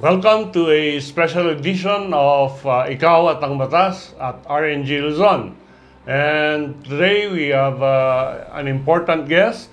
Welcome to a special edition of uh, Ikaw at ang Batas at RNG Luzon. And today we have uh, an important guest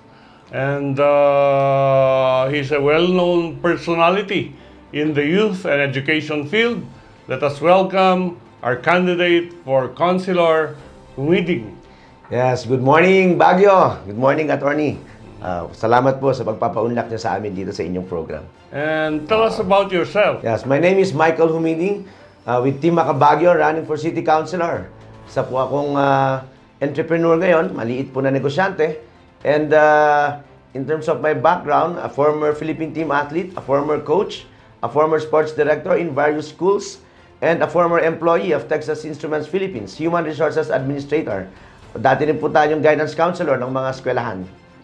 and uh, he's a well-known personality in the youth and education field. Let us welcome our candidate for Consular Meeting. Yes, good morning Bagyo. Good morning attorney. Ah, salamat po sa pagpapaunlak niyo sa amin dito sa inyong program. And tell us about yourself. Yes, my name is Michael Humiding ah, with Team Macabagyo running for City Councilor. Isa po akong ah, entrepreneur ngayon, maliit po na negosyante. And ah, in terms of my background, a former Philippine team athlete, a former coach, a former sports director in various schools, and a former employee of Texas Instruments Philippines, Human Resources Administrator. Dati rin po tayong guidance counselor ng mga eskwelahan.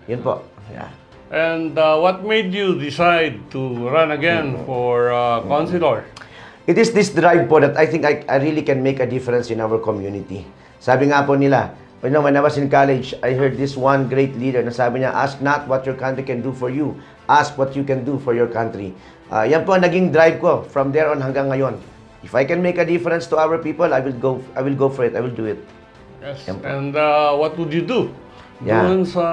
Yun po. Yeah. And uh, what made you decide to run again for uh, Consular? It is this drive po that I think I, I really can make a difference in our community. Sabi nga po nila, you know, when I was in college, I heard this one great leader na sabi niya, ask not what your country can do for you, ask what you can do for your country. Ah, yan po ang naging drive ko from there on hanggang ngayon. If I can make a difference to our people, I will go I will go for it. I will do it. Yes. And uh, what would you do Yeah. doon sa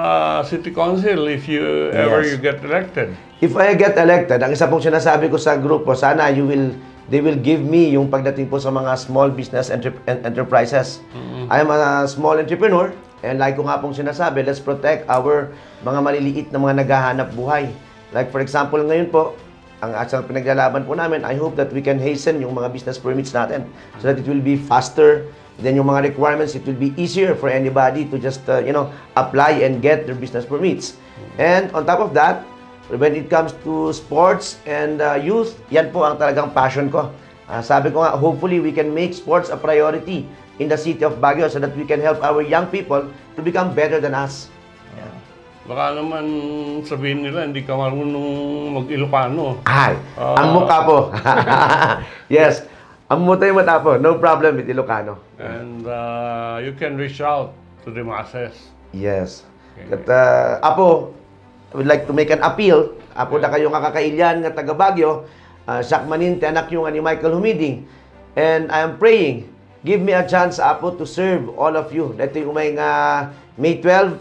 city council if you ever Yes. you get elected? If I get elected, ang isa pong sinasabi ko sa grupo, sana you will they will give me yung pagdating po sa mga small business entre- en- enterprises. I am a small entrepreneur and like ko nga pong sinasabi, let's protect our mga maliliit na mga naghahanap buhay. Like for example, ngayon po, ang asal pinaglalaban po namin, I hope that we can hasten yung mga business permits natin so that it will be faster. Then yung mga requirements, it will be easier for anybody to just, uh, you know, apply and get their business permits. And on top of that, when it comes to sports and uh, youth, yan po ang talagang passion ko. Ah, sabi ko nga, hopefully we can make sports a priority in the city of Baguio so that we can help our young people to become better than us. Baka naman sabihin nila hindi ka marunong mag-Ilocano. Ay, ang mukha po. yes, ang mutay mata po. No problem with Ilocano. And uh, you can reach out to the masses. Yes. At uh, Apo, I would like to make an appeal. Apo na kayo nga kakailyan nga taga Baguio. Uh, sakmanin ti anak yung ni Michael Humiding. And I am praying, give me a chance, Apo, to serve all of you. Dito yung may nga May 12,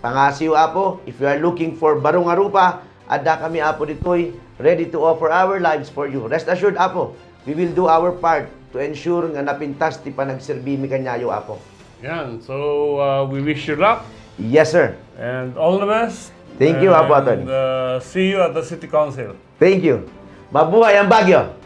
pangasiw, Apo, if you are looking for barong arupa, ada kami, Apo, ditoy, ready to offer our lives for you. Rest assured, Apo, we will do our part to ensure nga napintas ti panagserbi mi kanyayo, Apo. Yan. So uh, we wish you luck Yes, sir. and all the best. Thank you, Apo And Atty. uh, see you at the city council. Thank you. Mabuhay ang Bagyo!